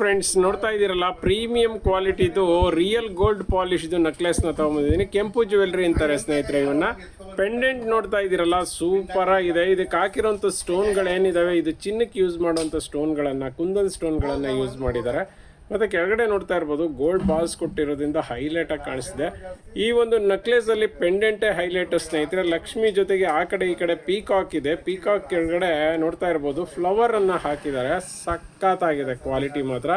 Friends ನೋಡ್ತಾ ಇದ್ದೀರಲ್ಲ premium ಕ್ವಾಲಿಟಿದು ರಿಯಲ್ ಗೋಲ್ಡ್ ಪಾಲಿಶ್ ಇದು ನೆಕ್ಲೆಸ್ನ ತೊಗೊಂಬಂದಿದ್ದೀನಿ. ಕೆಂಪು ಜ್ಯುವೆಲ್ರಿ ಅಂತಾರೆ ಸ್ನೇಹಿತರೆ ಇವನ್ನ. ಪೆಂಡೆಂಟ್ ನೋಡ್ತಾ ಇದ್ದೀರಲ್ಲ ಸೂಪರ್ ಆಗಿದೆ. ಇದಕ್ಕೆ ಹಾಕಿರೋಂಥ ಸ್ಟೋನ್ಗಳೇನಿದಾವೆ ಇದು ಚಿನ್ನಕ್ಕೆ ಯೂಸ್ ಮಾಡುವಂಥ ಸ್ಟೋನ್ಗಳನ್ನು ಕುಂದನ್ ಸ್ಟೋನ್ಗಳನ್ನು ಯೂಸ್ ಮಾಡಿದ್ದಾರೆ. ಮತ್ತು ಕೆಳಗಡೆ ನೋಡ್ತಾ ಇರ್ಬೋದು ಗೋಲ್ಡ್ ಬಾಲ್ಸ್ ಕೊಟ್ಟಿರೋದ್ರಿಂದ ಹೈಲೈಟ್ ಆಗಿ ಕಾಣಿಸಿದೆ ಈ ಒಂದು ಅಲ್ಲಿ ಪೆಂಡೆಂಟೇ ಹೈಲೈಟ್ ಸ್ನೇಹಿತರೆ, ಲಕ್ಷ್ಮಿ ಜೊತೆಗೆ ಆ ಕಡೆ ಈ ಕಡೆ ಪೀಕಾಕ್ ಇದೆ. ಪೀಕಾಕ್ ಕೆಳಗಡೆ ನೋಡ್ತಾ ಇರ್ಬೋದು ಫ್ಲವರ್ ಅನ್ನ ಹಾಕಿದ್ದಾರೆ. ಸಖತ್ತಾಗಿದೆ ಕ್ವಾಲಿಟಿ ಮಾತ್ರ.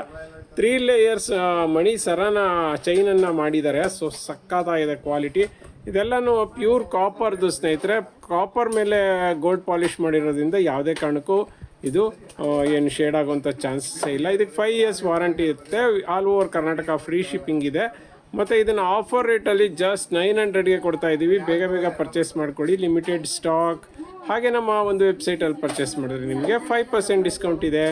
ತ್ರೀ ಲೇಯರ್ಸ್ ಮಣಿ ಸರನ ಚೈನನ್ನು ಮಾಡಿದ್ದಾರೆ. ಸೊ ಸಖತ್ತಾಗಿದೆ ಕ್ವಾಲಿಟಿ ಇದೆಲ್ಲನೂ ಪ್ಯೂರ್ ಕಾಪರ್ದು ಸ್ನೇಹಿತರೆ. ಕಾಪರ್ ಮೇಲೆ ಗೋಲ್ಡ್ ಪಾಲಿಶ್ ಮಾಡಿರೋದ್ರಿಂದ ಯಾವುದೇ ಕಾರಣಕ್ಕೂ ಇದು ಏನು ಶೇಡ್ ಆಗುವಂಥ ಚಾನ್ಸಸ್ ಇಲ್ಲ. ಇದಕ್ಕೆ ಫೈವ್ ಇಯರ್ಸ್ ವಾರಂಟಿ ಇರುತ್ತೆ. All over Karnataka free shipping ಇದೆ. ಮತ್ತು ಇದನ್ನು ಆಫರ್ ರೇಟಲ್ಲಿ ಜಸ್ಟ್ ನೈನ್ ಹಂಡ್ರೆಡ್ಗೆ ಕೊಡ್ತಾ ಇದ್ದೀವಿ ಬೇಗ ಬೇಗ ಪರ್ಚೇಸ್ ಮಾಡ್ಕೊಳ್ಳಿ. ಲಿಮಿಟೆಡ್ ಸ್ಟಾಕ್ ಹಾಗೆ ನಮ್ಮ ಒಂದು ವೆಬ್ಸೈಟಲ್ಲಿ ಪರ್ಚೇಸ್ ಮಾಡಿದ್ರೆ ನಿಮಗೆ ಫೈವ್ ಪರ್ಸೆಂಟ್ ಡಿಸ್ಕೌಂಟ್ ಇದೆ.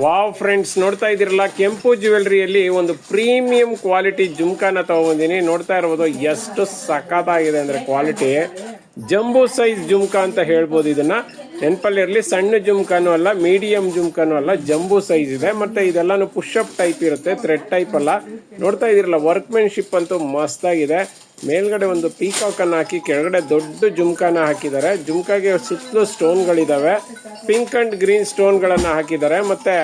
ವಾವ್ ಫ್ರೆಂಡ್ಸ್ ನೋಡ್ತಾ ಇದ್ದೀರಲ್ಲ, ಕೆಂಪು ಜ್ಯುವೆಲ್ರಿಯಲ್ಲಿ ಒಂದು ಪ್ರೀಮಿಯಂ ಕ್ವಾಲಿಟಿ ಜುಮ್ಕಾನ ತಗೊಂಬಂದಿನಿ. ನೋಡ್ತಾ ಇರ್ಬೋದು, ಎಷ್ಟು ಸಖತ್ತಾಗಿದೆ ಅಂದರೆ ಕ್ವಾಲಿಟಿ ಜಂಬೂ ಸೈಜ್ ಜುಮ್ಕಾ ಅಂತ ಹೇಳ್ಬೋದು ಇದನ್ನ. ನೆನಪಲ್ಲಿರಲಿ ಸಣ್ಣ ಜುಮ್ಕಾನು ಅಲ್ಲ, ಮೀಡಿಯಂ ಜುಮ್ಕಾನು ಅಲ್ಲ, ಜಂಬೂ ಸೈಜ್ ಇದೆ. ಮತ್ತೆ ಇದೆಲ್ಲಾನು ಪುಷಪ್ ಟೈಪ್ ಇರುತ್ತೆ ಥ್ರೆಡ್ ಟೈಪ್ ಅಲ್ಲ. ನೋಡ್ತಾ ಇದ್ದೀರಲ್ಲ ವರ್ಕ್ಮೆನ್ಶಿಪ್ ಅಂತೂ ಮಸ್ತಾಗಿದೆ. ಮೇಲ್ಗಡೆ ಒಂದು ಪೀಕಾಕ್ ಅನ್ನ ಹಾಕಿ, ಕೆಳಗಡೆ ದೊಡ್ಡ ಜುಮ್ಕಾನ ಹಾಕಿದ್ದಾರೆ. ಜುಮ್ಕಾಗೆ ಸುತ್ತಲೂ ಸ್ಟೋನ್ಗಳಿದ್ದಾವೆ ಪಿಂಕ್ ಅಂಡ್ ಗ್ರೀನ್ ಸ್ಟೋನ್ಗಳನ್ನು ಹಾಕಿದ್ದಾರೆ. ಮತ್ತೆ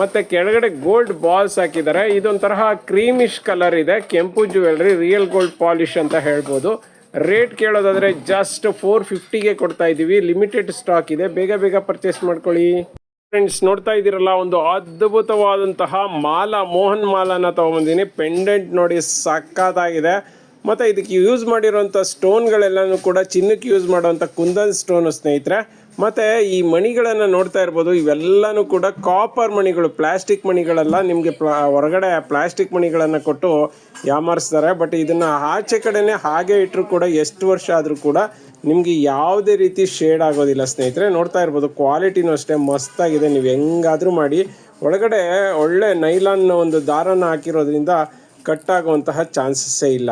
ಮತ್ತೆ ಕೆಳಗಡೆ ಗೋಲ್ಡ್ ಬಾಲ್ಸ್ ಹಾಕಿದ್ದಾರೆ. ಇದೊಂಥರ ಕ್ರೀಮಿಶ್ ಕಲರ್ ಇದೆ. ಕೆಂಪು ಜುವೆಲ್ರಿ ರಿಯಲ್ ಗೋಲ್ಡ್ ಪಾಲಿಶ್ ಅಂತ ಹೇಳ್ಬೋದು. ರೇಟ್ ಕೇಳೋದಾದ್ರೆ ಜಸ್ಟ್ ಫೋರ್ ಫಿಫ್ಟಿಗೆ ಕೊಡ್ತಾ ಇದ್ದೀವಿ ಲಿಮಿಟೆಡ್ ಸ್ಟಾಕ್ ಇದೆ. ಬೇಗ ಬೇಗ ಪರ್ಚೇಸ್ ಮಾಡ್ಕೊಳ್ಳಿ. ಫ್ರೆಂಡ್ಸ್ ನೋಡ್ತಾ ಇದ್ದೀರಲ್ಲ, ಒಂದು ಅದ್ಭುತವಾದಂತಹ ಮಾಲ, ಮೋಹನ್ ಮಾಲನ ತಗೊಂಬಂದಿನಿ. ಪೆಂಡೆಂಟ್ ನೋಡಿ ಸಕ್ಕತ್ತಾಗಿದೆ ಮತ್ತು ಇದಕ್ಕೆ ಯೂಸ್ ಮಾಡಿರೋಂಥ ಸ್ಟೋನ್ಗಳೆಲ್ಲನೂ ಕೂಡ ಚಿನ್ನಕ್ಕೆ ಯೂಸ್ ಮಾಡುವಂಥ ಕುಂದನ್ ಸ್ಟೋನು ಸ್ನೇಹಿತರೆ ಮತ್ತು ಈ ಮಣಿಗಳನ್ನು ನೋಡ್ತಾ ಇರ್ಬೋದು, ಇವೆಲ್ಲನೂ ಕೂಡ ಕಾಪರ್ ಮಣಿಗಳು ಪ್ಲಾಸ್ಟಿಕ್ ಮಣಿಗಳೆಲ್ಲ ನಿಮಗೆ ಹೊರಗಡೆ ಪ್ಲಾಸ್ಟಿಕ್ ಮಣಿಗಳನ್ನು ಕೊಟ್ಟು ಯಾಮಾರಿಸ್ತಾರೆ. ಬಟ್ ಇದನ್ನು ಆಚೆ ಕಡೆನೇ ಹಾಗೆ ಇಟ್ಟರು ಕೂಡ ಎಷ್ಟು ವರ್ಷ ಆದರೂ ಕೂಡ ನಿಮಗೆ ಯಾವುದೇ ರೀತಿ ಶೇಡ್ ಆಗೋದಿಲ್ಲ ಸ್ನೇಹಿತರೆ. ನೋಡ್ತಾ ಇರ್ಬೋದು ಕ್ವಾಲಿಟಿನೂ ಅಷ್ಟೇ ಮಸ್ತಾಗಿದೆ. ನೀವು ಹೆಂಗಾದರೂ ಮಾಡಿ, ಒಳಗಡೆ ಒಳ್ಳೆ ನೈಲಾನ್ ಒಂದು ದಾರನ ಹಾಕಿರೋದ್ರಿಂದ ಕಟ್ ಆಗುವಂತಹ ಚಾನ್ಸಸ್ಸೇ ಇಲ್ಲ.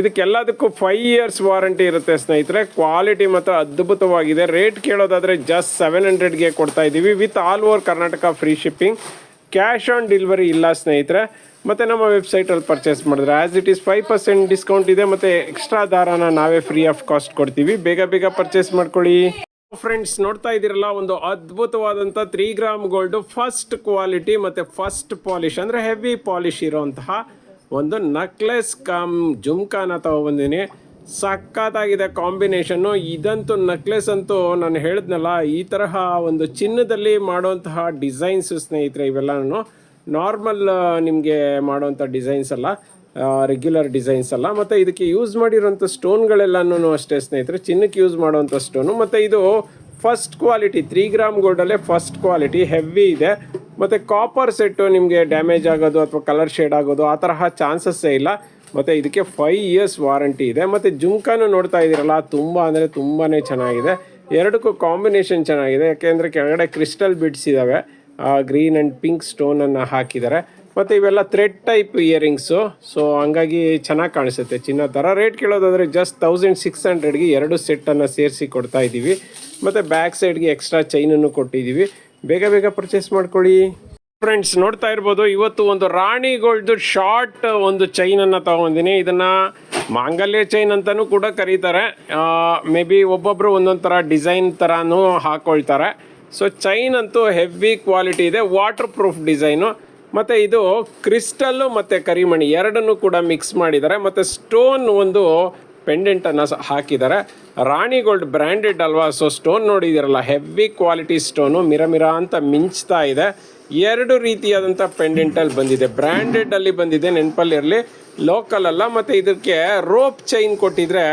ಇದಕ್ಕೆಲ್ಲದಕ್ಕೂ ಫೈವ್ ಇಯರ್ಸ್ ವಾರಂಟಿ ಇರುತ್ತೆ ಸ್ನೇಹಿತರೆ. ಕ್ವಾಲಿಟಿ ಮಾತ್ರ ಅದ್ಭುತವಾಗಿದೆ. ರೇಟ್ ಕೇಳೋದಾದರೆ ಜಸ್ಟ್ ಸೆವೆನ್ ಹಂಡ್ರೆಡ್ಗೆ ಕೊಡ್ತಾ ಇದ್ದೀವಿ. With all over Karnataka free shipping cash on delivery ಇಲ್ಲ ಸ್ನೇಹಿತರೆ. ಮತ್ತು ನಮ್ಮ ವೆಬ್ಸೈಟಲ್ಲಿ ಪರ್ಚೇಸ್ ಮಾಡಿದ್ರೆ as it is five percent discount ಇದೆ. ಮತ್ತು ಎಕ್ಸ್ಟ್ರಾ ದಾರಾನ ನಾವೇ ಫ್ರೀ ಆಫ್ ಕಾಸ್ಟ್ ಕೊಡ್ತೀವಿ. ಬೇಗ ಬೇಗ ಪರ್ಚೇಸ್ ಮಾಡ್ಕೊಳ್ಳಿ. ಫ್ರೆಂಡ್ಸ್ ನೋಡ್ತಾ ಇದ್ದೀರಲ್ಲ, ಒಂದು ಅದ್ಭುತವಾದಂಥ three gram gold first quality ಮತ್ತು ಫಸ್ಟ್ ಪಾಲಿಶ್ ಅಂದರೆ ಹೆವಿ ಪಾಲಿಶ್ ಇರೋಂತಹ ಒಂದು ನಕ್ಲೆಸ್ ಕಮ್, ಜುಮ್ಕಾನ ತಗೊಬಂದಿನಿ ಸಖತ್ತಾಗಿದೆ ಕಾಂಬಿನೇಷನ್ನು ಇದಂತೂ ನಕ್ಲೆಸ್ ಅಂತೂ ನಾನು ಹೇಳಿದ್ನಲ್ಲ, ಈ ತರಹ ಒಂದು ಚಿನ್ನದಲ್ಲಿ ಮಾಡುವಂತಹ ಡಿಸೈನ್ಸ್ ಸ್ನೇಹಿತರೆ, ಇವೆಲ್ಲನೂ ನಾರ್ಮಲ್ ನಿಮಗೆ ಮಾಡುವಂಥ ಡಿಸೈನ್ಸ್ ಅಲ್ಲ ರೆಗ್ಯುಲರ್ ಡಿಸೈನ್ಸ್ ಅಲ್ಲ. ಮತ್ತು ಇದಕ್ಕೆ ಯೂಸ್ ಮಾಡಿರೋಂಥ ಸ್ಟೋನ್ಗಳೆಲ್ಲನೂ ಅಷ್ಟೇ ಸ್ನೇಹಿತರೆ, ಚಿನ್ನಕ್ಕೆ ಯೂಸ್ ಮಾಡುವಂಥ ಸ್ಟೋನು ಮತ್ತು ಇದು ಫಸ್ಟ್ ಕ್ವಾಲಿಟಿ ತ್ರೀ ಗ್ರಾಮ್ ಗೋಲ್ಡಲ್ಲೇ ಫಸ್ಟ್ ಕ್ವಾಲಿಟಿ ಹೆವಿ ಇದೆ. ಮತ್ತು ಕಾಪರ್ ಸೆಟ್ಟು ನಿಮಗೆ ಡ್ಯಾಮೇಜ್ ಆಗೋದು ಅಥವಾ ಕಲರ್ ಶೇಡ್ ಆಗೋದು ಆ ತರಹ ಚಾನ್ಸಸ್ಸೇ ಇಲ್ಲ. ಮತ್ತು ಇದಕ್ಕೆ ಫೈವ್ ಇಯರ್ಸ್ ವಾರಂಟಿ ಇದೆ. ಮತ್ತು ಜುಮ್ಕಾನು ನೋಡ್ತಾ ಇದ್ದೀರಲ್ಲ, ತುಂಬ ಅಂದರೆ ತುಂಬಾ ಚೆನ್ನಾಗಿದೆ. ಎರಡಕ್ಕೂ ಕಾಂಬಿನೇಷನ್ ಚೆನ್ನಾಗಿದೆ. ಯಾಕೆಂದರೆ ಕೆಳಗಡೆ ಕ್ರಿಸ್ಟಲ್ ಬಿಡ್ಸ್ ಇದ್ದಾವೆ ಗ್ರೀನ್ ಆ್ಯಂಡ್ ಪಿಂಕ್ ಸ್ಟೋನನ್ನು ಹಾಕಿದ್ದಾರೆ. ಮತ್ತು ಇವೆಲ್ಲ ಥ್ರೆಡ್ ಟೈಪ್ ಇಯರಿಂಗ್ಸು ಸೊ ಹಂಗಾಗಿ ಚೆನ್ನಾಗಿ ಕಾಣಿಸುತ್ತೆ. ಚಿನ್ನ ಥರ ರೇಟ್ ಕೇಳೋದಾದರೆ ಜಸ್ಟ್ ತೌಸಂಡ್ ಸಿಕ್ಸ್ ಹಂಡ್ರೆಡ್ಗೆ ಎರಡು ಸೆಟ್ಟನ್ನು ಸೇರಿಸಿ ಕೊಡ್ತಾ ಇದ್ದೀವಿ. ಮತ್ತು ಬ್ಯಾಕ್ ಸೈಡ್ಗೆ ಎಕ್ಸ್ಟ್ರಾ ಚೈನನ್ನು ಕೊಟ್ಟಿದ್ದೀವಿ. ಬೇಗ ಬೇಗ ಪರ್ಚೇಸ್ ಮಾಡ್ಕೊಳ್ಳಿ. ಫ್ರೆಂಡ್ಸ್ ನೋಡ್ತಾ ಇರ್ಬೋದು, ಇವತ್ತು ಒಂದು ರಾಣಿ ಗೋಲ್ಡ್ ಶಾರ್ಟ್ ಒಂದು ಚೈನನ್ನು ತಗೊಂಡಿನಿ. ಇದನ್ನು ಮಾಂಗಲ್ಯ ಚೈನ್ ಅಂತಲೂ ಕೂಡ ಕರೀತಾರೆ. ಮೇ ಬಿ ಒಬ್ಬೊಬ್ಬರು ಒಂದೊಂದು ಥರ ಡಿಸೈನ್ ಥರನೂ ಹಾಕ್ಕೊಳ್ತಾರೆ ಸೊ ಚೈನ್ ಅಂತೂ ಹೆವಿ ಕ್ವಾಲಿಟಿ ಇದೆ ವಾಟರ್ ಪ್ರೂಫ್ ಡಿಸೈನು ಮತ್ತು ಇದು ಕ್ರಿಸ್ಟಲ್ಲು ಮತ್ತು ಕರಿಮಣಿ ಎರಡನ್ನೂ ಕೂಡ ಮಿಕ್ಸ್ ಮಾಡಿದ್ದಾರೆ. ಮತ್ತು ಸ್ಟೋನ್ ಒಂದು ಪೆಂಡೆಂಟನ್ನು ಹಾಕಿದ್ದಾರೆ ರಾಣಿ ಗೋಲ್ಡ್ ಬ್ರ್ಯಾಂಡೆಡ್ ಅಲ್ವಾ? ಸೊ ಸ್ಟೋನ್ ನೋಡಿದಿರಲ್ಲ ಹೆವಿ ಕ್ವಾಲಿಟಿ ಸ್ಟೋನು ಮಿರ ಮಿರ ಅಂತ ಮಿಂಚ್ತಾ ಇದೆ. ಎರಡು ರೀತಿಯಾದಂಥ ಪೆಂಡೆಂಟಲ್ಲಿ ಬಂದಿದೆ. ಬ್ರ್ಯಾಂಡೆಡಲ್ಲಿ ಬಂದಿದೆ ನೆನಪಲ್ಲಿರಲಿ ಲೋಕಲ್ ಅಲ್ಲ, ಮತ್ತು ಇದಕ್ಕೆ ರೋಪ್ ಚೈನ್ ಕೊಟ್ಟಿದ್ರೆ,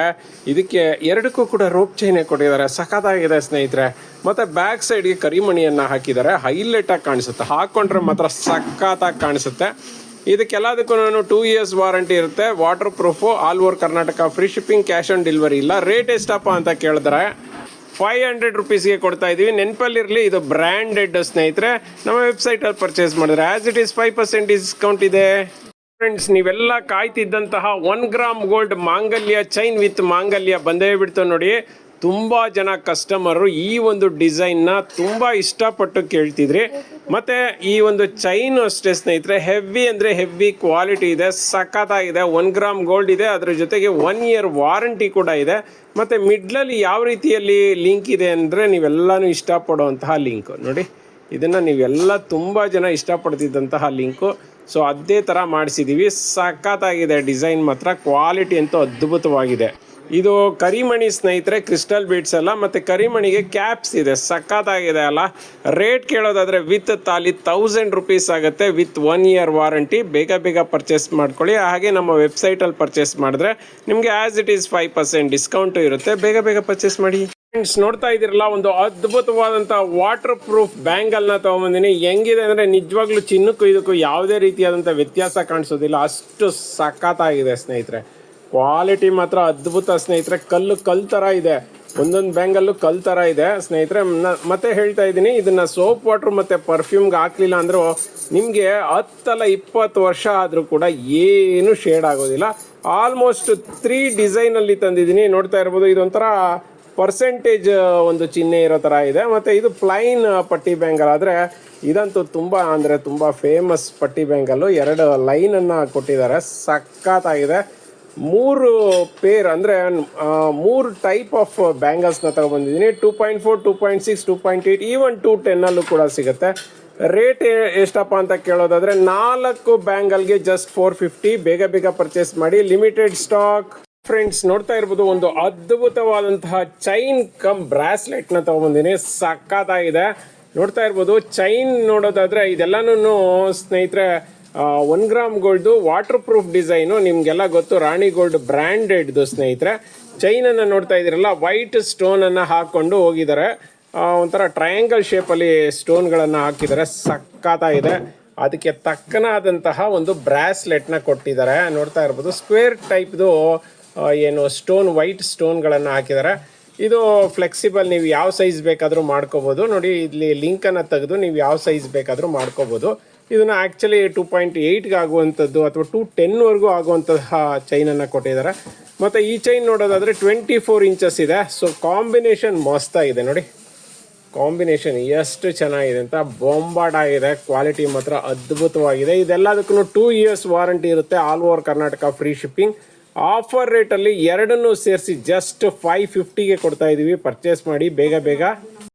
ಇದಕ್ಕೆ ಎರಡಕ್ಕೂ ಕೂಡ ರೋಪ್ ಚೈನೇ ಕೊಟ್ಟಿದ್ದಾರೆ. ಸಖತ್ತಾಗಿದೆ ಸ್ನೇಹಿತರೆ. ಮತ್ತು ಬ್ಯಾಕ್ ಸೈಡ್ಗೆ ಕರಿಮಣಿಯನ್ನು ಹಾಕಿದ್ದಾರೆ. ಹೈಲೈಟಾಗಿ ಕಾಣಿಸುತ್ತೆ. ಹಾಕ್ಕೊಂಡ್ರೆ ಮಾತ್ರ ಸಖತ್ತಾಗಿ ಕಾಣಿಸುತ್ತೆ. ಇದಕ್ಕೆಲ್ಲದಕ್ಕೂ ಅದಕ್ಕೂ ಟೂ ಇಯರ್ಸ್ ವಾರಂಟಿ ಇರುತ್ತೆ. Water proof all over Karnataka free shipping cash on delivery ಇಲ್ಲ. ರೇಟ್ ಎಷ್ಟಪ್ಪ ಅಂತ ಕೇಳಿದ್ರೆ ಫೈವ್ ಹಂಡ್ರೆಡ್ ರುಪೀಸ್ಗೆ ಕೊಡ್ತಾ ಇದ್ದೀವಿ ನೆನಪಲ್ಲಿರಲಿ ಇದು ಬ್ರ್ಯಾಂಡೆಡ್ ಸ್ನೇಹಿತರೆ, ನಮ್ಮ ವೆಬ್ಸೈಟಲ್ಲಿ ಪರ್ಚೇಸ್ ಮಾಡಿದ್ರೆ as it is five percent discount ಇದೆ. ಫ್ರೆಂಡ್ಸ್ ನೀವೆಲ್ಲ ಕಾಯ್ತಿದ್ದಂತಹ ಒನ್ ಗ್ರಾಮ್ ಗೋಲ್ಡ್ ಮಾಂಗಲ್ಯ ಚೈನ್ ವಿತ್ ಮಾಂಗಲ್ಯ ಬಂದೇ ಬಿಡ್ತು ನೋಡಿ. ತುಂಬ ಜನ ಕಸ್ಟಮರು ಈ ಒಂದು ಡಿಸೈನ್ನ ತುಂಬ ಇಷ್ಟಪಟ್ಟು ಕೇಳ್ತಿದ್ರಿ, ಮತ್ತು ಈ ಒಂದು ಚೈನ್ ಅಷ್ಟೇ ಸ್ನೇಹಿತರೆ ಹೆವಿ ಅಂದರೆ ಹೆವಿ ಕ್ವಾಲಿಟಿ ಇದೆ, ಸಖತ್ತಾಗಿದೆ ಒನ್ ಗ್ರಾಮ್ ಗೋಲ್ಡ್ ಇದೆ, ಅದರ ಜೊತೆಗೆ ಒನ್ ಇಯರ್ ವಾರಂಟಿ ಕೂಡ ಇದೆ. ಮತ್ತು ಮಿಡ್ಲಲ್ಲಿ ಯಾವ ರೀತಿಯಲ್ಲಿ ಲಿಂಕ್ ಇದೆ ಅಂದರೆ ನೀವೆಲ್ಲನೂ ಇಷ್ಟಪಡುವಂತಹ ಲಿಂಕ್ ನೋಡಿ, ಇದನ್ನು ನೀವೆಲ್ಲ ತುಂಬ ಜನ ಇಷ್ಟಪಡ್ತಿದ್ದಂತಹ ಲಿಂಕು ಸೊ ಅದೇ ಥರ ಮಾಡಿಸಿದ್ದೀವಿ ಸಖತ್ತಾಗಿದೆ ಡಿಸೈನ್ ಮಾತ್ರ ಕ್ವಾಲಿಟಿ ಅಂತೂ ಅದ್ಭುತವಾಗಿದೆ. ಇದು ಕರಿಮಣಿ ಸ್ನೇಹಿತರೆ ಕ್ರಿಸ್ಟಲ್ ಬೀಡ್ಸ್ ಅಲ್ಲ, ಮತ್ತು ಕರಿಮಣಿಗೆ ಕ್ಯಾಪ್ಸ್ ಇದೆ, ಸಖತ್ತಾಗಿದೆ ಅಲ್ಲ. ರೇಟ್ ಕೇಳೋದಾದರೆ ವಿತ್ ತಾಲಿ ತೌಸಂಡ್ ರುಪೀಸ್ ಆಗುತ್ತೆ, ವಿತ್ ಒನ್ ಇಯರ್ ವಾರಂಟಿ ಬೇಗ ಬೇಗ ಪರ್ಚೇಸ್ ಮಾಡ್ಕೊಳ್ಳಿ. ಹಾಗೆ ನಮ್ಮ ವೆಬ್ಸೈಟಲ್ಲಿ ಪರ್ಚೇಸ್ ಮಾಡಿದ್ರೆ ನಿಮಗೆ as it is five percent discount ಇರುತ್ತೆ. ಬೇಗ ಬೇಗ ಪರ್ಚೇಸ್ ಮಾಡಿ. ಫ್ರೆಂಡ್ಸ್ ನೋಡ್ತಾ ಇದ್ದೀರಲ್ಲ, ಒಂದು ಅದ್ಭುತವಾದಂಥ ವಾಟರ್ ಪ್ರೂಫ್ ಬ್ಯಾಂಗಲ್ನ ತೊಗೊಂಬಂದಿನಿ. ಹೆಂಗಿದೆ ಅಂದರೆ ನಿಜವಾಗ್ಲೂ ಚಿನ್ನಕ್ಕೂ ಇದಕ್ಕೂ ಯಾವುದೇ ರೀತಿಯಾದಂಥ ವ್ಯತ್ಯಾಸ ಕಾಣಿಸೋದಿಲ್ಲ. ಅಷ್ಟು ಸಖತ್ತಾಗಿದೆ ಸ್ನೇಹಿತರೆ. ಕ್ವಾಲಿಟಿ ಮಾತ್ರ ಅದ್ಭುತ ಸ್ನೇಹಿತರೆ, ಕಲ್ಲು ಕಲ್ ಥರ ಇದೆ. ಒಂದೊಂದು ಬ್ಯಾಂಗಲ್ಲು ಕಲ್ ಥರ ಇದೆ ಸ್ನೇಹಿತರೆ. ಮತ್ತೆ ಹೇಳ್ತಾ ಇದ್ದೀನಿ, ಇದನ್ನ ಸೋಪ್ ವಾಟ್ರ್ ಮತ್ತು ಪರ್ಫ್ಯೂಮ್ಗೆ ಹಾಕ್ಲಿಲ್ಲ ಅಂದರೂ ನಿಮಗೆ ಹತ್ತಲ್ಲ ಇಪ್ಪತ್ತು ವರ್ಷ ಆದರೂ ಕೂಡ ಏನು ಶೇಡ್ ಆಗೋದಿಲ್ಲ. ಆಲ್ಮೋಸ್ಟ್ ತ್ರೀ ಡಿಸೈನಲ್ಲಿ ತಂದಿದ್ದೀನಿ. ನೋಡ್ತಾ ಇರ್ಬೋದು, ಇದೊಂಥರ ಪರ್ಸೆಂಟೇಜ್ ಒಂದು ಚಿಹ್ನೆ ಇರೋ ಥರ ಇದೆ. ಮತ್ತು ಇದು ಪ್ಲೈನ್ ಪಟ್ಟಿ ಬ್ಯಾಂಗಲ್ ಆದರೆ ಇದಂತೂ ತುಂಬ ಅಂದರೆ ತುಂಬ ಫೇಮಸ್ ಪಟ್ಟಿ ಬ್ಯಾಂಗಲ್ಲು ಎರಡು ಲೈನನ್ನು ಕೊಟ್ಟಿದ್ದಾರೆ. ಸಖತ್ತಾಗಿದೆ. ಮೂರು ಪೇರ್ ಅಂದರೆ ಮೂರು ಟೈಪ್ ಆಫ್ ಬ್ಯಾಂಗಲ್ಸ್ನ ತಗೊಬಂದಿದ್ದೀನಿ two point four two point six two point eight even two ಟೆನ್ನಲ್ಲೂ ಕೂಡ ಸಿಗುತ್ತೆ. ರೇಟ್ ಎಷ್ಟಪ್ಪ ಅಂತ ಕೇಳೋದಾದರೆ, ನಾಲ್ಕು ಬ್ಯಾಂಗಲ್ಗೆ ಜಸ್ಟ್ ಫೋರ್ ಫಿಫ್ಟಿ ಬೇಗ ಬೇಗ ಪರ್ಚೇಸ್ ಮಾಡಿ ಲಿಮಿಟೆಡ್ ಸ್ಟಾಕ್ ಫ್ರೆಂಡ್ಸ್ ನೋಡ್ತಾ ಇರ್ಬೋದು, ಒಂದು ಅದ್ಭುತವಾದಂತಹ ಚೈನ್ ಕಮ್ ಬ್ರಾಸ್ಲೆಟ್ನ ತಗೊಂಬಂದಿನಿ ಸಕ್ಕತ್ತಾಗಿದೆ ನೋಡ್ತಾ ಇರ್ಬೋದು ಚೈನ್ ನೋಡೋದಾದರೆ ಇದೆಲ್ಲನೂ ಸ್ನೇಹಿತರೆ one gram gold water proof design ನಿಮಗೆಲ್ಲ ಗೊತ್ತು, ರಾಣಿ ಗೋಲ್ಡ್ ಬ್ರ್ಯಾಂಡೆಡ್ದು ಸ್ನೇಹಿತರೆ. ಚೈನನ್ನು ನೋಡ್ತಾ ಇದ್ದೀರಲ್ಲ ವೈಟ್ ಸ್ಟೋನನ್ನು ಹಾಕೊಂಡು ಹೋಗಿದ್ದಾರೆ. ಒಂಥರ ಟ್ರಯಾಂಗಲ್ ಶೇಪಲ್ಲಿ ಸ್ಟೋನ್ಗಳನ್ನು ಹಾಕಿದ್ದಾರೆ. ಸಕ್ಕತ್ತಾಗಿದೆ ಅದಕ್ಕೆ ತಕ್ಕನಾದಂತಹ ಒಂದು ಬ್ರಾಸ್ಲೆಟ್ನ ಕೊಟ್ಟಿದ್ದಾರೆ. ನೋಡ್ತಾ ಇರ್ಬೋದು ಸ್ಕ್ವೇರ್ ಟೈಪ್ದು ಏನು ಸ್ಟೋನ್ ವೈಟ್ ಸ್ಟೋನ್ಗಳನ್ನು ಹಾಕಿದ್ದಾರೆ. ಇದು ಫ್ಲೆಕ್ಸಿಬಲ್ ನೀವು ಯಾವ ಸೈಜ್ ಬೇಕಾದರೂ ಮಾಡ್ಕೋಬೋದು. ನೋಡಿ, ಇಲ್ಲಿ ಲಿಂಕನ್ನು ತೆಗೆದು ನೀವು ಯಾವ ಸೈಜ್ ಬೇಕಾದರೂ ಮಾಡ್ಕೋಬೋದು. ಇದನ್ನು ಆ್ಯಕ್ಚುಲಿ ಟೂ ಪಾಯಿಂಟ್ ಏಯ್ಟ್ಗೆ ಆಗುವಂಥದ್ದು ಅಥವಾ ಟೂ ಟೆನ್ವರೆಗೂ ಆಗುವಂತಹ ಚೈನನ್ನು ಕೊಟ್ಟಿದ್ದಾರೆ. ಮತ್ತು ಈ ಚೈನ್ ನೋಡೋದಾದರೆ ಟ್ವೆಂಟಿ ಫೋರ್ ಇಂಚಸ್ ಇದೆ. ಸೊ ಕಾಂಬಿನೇಷನ್ ಮಸ್ತಾಗಿದೆ ನೋಡಿ. ಕಾಂಬಿನೇಷನ್ ಎಷ್ಟು ಚೆನ್ನಾಗಿದೆ ಅಂತ ಬೊಂಬಾಟ್ ಆಗಿದೆ. ಕ್ವಾಲಿಟಿ ಮಾತ್ರ ಅದ್ಭುತವಾಗಿದೆ. ಇದೆಲ್ಲದಕ್ಕೂ ಟೂ ಇಯರ್ಸ್ ವಾರಂಟಿ ಇರುತ್ತೆ. All over Karnataka free shipping offer ರೇಟಲ್ಲಿ ಎರಡನ್ನೂ ಸೇರಿಸಿ ಜಸ್ಟ್ ಫೈವ್ ಫಿಫ್ಟಿಗೆ ಕೊಡ್ತಾ ಇದ್ದೀವಿ ಪರ್ಚೇಸ್ ಮಾಡಿ ಬೇಗ ಬೇಗ.